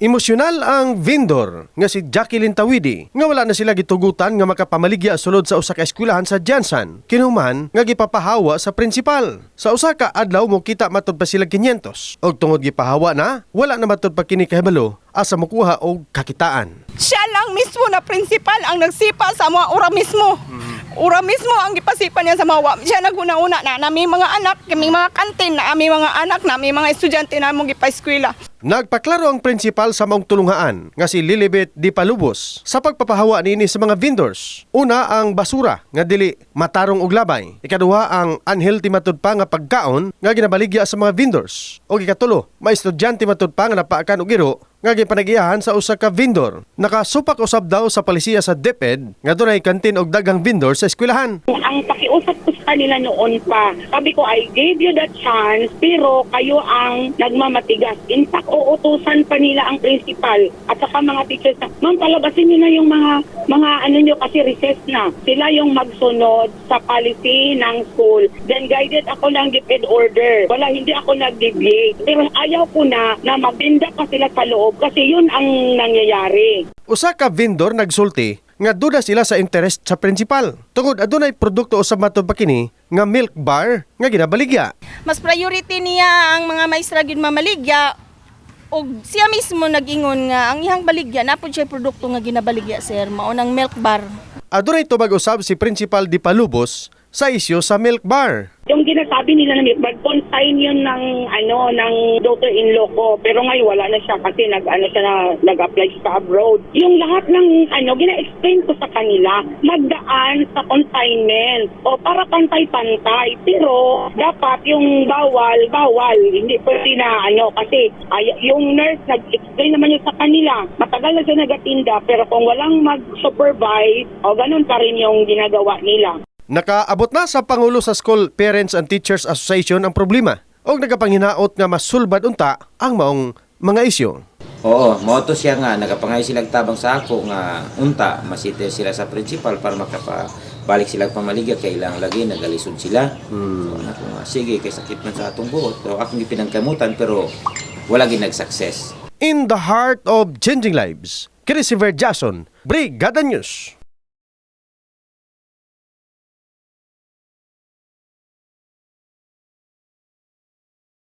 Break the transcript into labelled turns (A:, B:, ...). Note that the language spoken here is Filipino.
A: Emosyonal ang vendor nga si Jacqueline Tawidi nga wala na sila gitugutan nga makapamaligya sulod sa usa ka eskwelahan sa Jansan kinuman nga gipapahawa sa prinsipal. Sa usa ka adlaw mo kita matud pa sila 500 og tungod gipahawa na wala na matud pa kini kahibalo asa mokuha og kakitaan.
B: Siya lang mismo na principal ang nagsipa sa mga ura mismo. Ura mismo ang gipasipan niya sa mga wa. Siya naguna-una na nami mga anak, kami mga kantin na ami mga anak na ami mga estudyante na mong gipa-eskwela.
A: Nagpaklaro ang prinsipal sa maong tulungaan nga si Lilibet Di Palubos sa pagpapahawa niini sa mga vendors. Una ang basura nga dili matarong og labay. Ikaduha ang unhealthy matud pa nga pagkaon nga ginabaligya sa mga vendors. O ikatulo, may estudyante matud pa nga napaakan og iro nga gipanagiyahan sa usa ka vendor. Nakasupak usab daw sa palisiya sa DepEd nga dunay kantin og daghang vendor sa eskwelahan.
C: ang pakiusap ko sa kanila noon pa. Sabi ko, I gave you the chance, pero kayo ang nagmamatigas. In fact, uutusan pa nila ang principal at saka mga teachers na, ma'am, palabasin niyo na yung mga, mga ano niyo kasi recess na. Sila yung magsunod sa policy ng school. Then guided ako ng DepEd order. Wala, hindi ako nag-deviate. Pero ayaw ko na na mabinda pa sila sa loob kasi yun ang nangyayari.
A: Usa ka vendor nagsulti nga duda sila sa interest sa principal. Tungod adunay produkto usab matud pa kini nga milk bar nga ginabaligya.
B: Mas priority niya ang mga maestra gyud mamaligya og siya mismo nagingon nga ang ihang baligya napod siya produkto nga ginabaligya sir mao nang milk bar.
A: Adunay tubag usab si Principal Di Palubos sa isyo sa milk bar.
C: Yung ginasabi nila na mag-consign yun ng ano ng daughter-in-law ko pero ngayon wala na siya kasi nag ano siya na nag-apply sa abroad. Yung lahat ng ano gina-explain ko sa kanila magdaan sa consignment o para pantay-pantay pero dapat yung bawal bawal hindi pwede na ano kasi ay, yung nurse nag-explain naman yun sa kanila matagal na siya nagatinda pero kung walang mag-supervise o ganun pa rin yung ginagawa nila.
A: Nakaabot na sa Pangulo sa School Parents and Teachers Association ang problema og nagapanginaot nga masulbad unta ang maong mga isyu.
D: Oo, moto siya nga, nagapangay sila tabang sa ako nga unta, masite sila sa principal para makapabalik sila pamaligya, kailang lagi, nagalisod sila. So, ako nga, sige, kay sakit man sa atong buhot. So, akong ipinagkamutan, pero wala gin nag-success.
A: In the heart of changing lives, Ver Jason, Brigada News.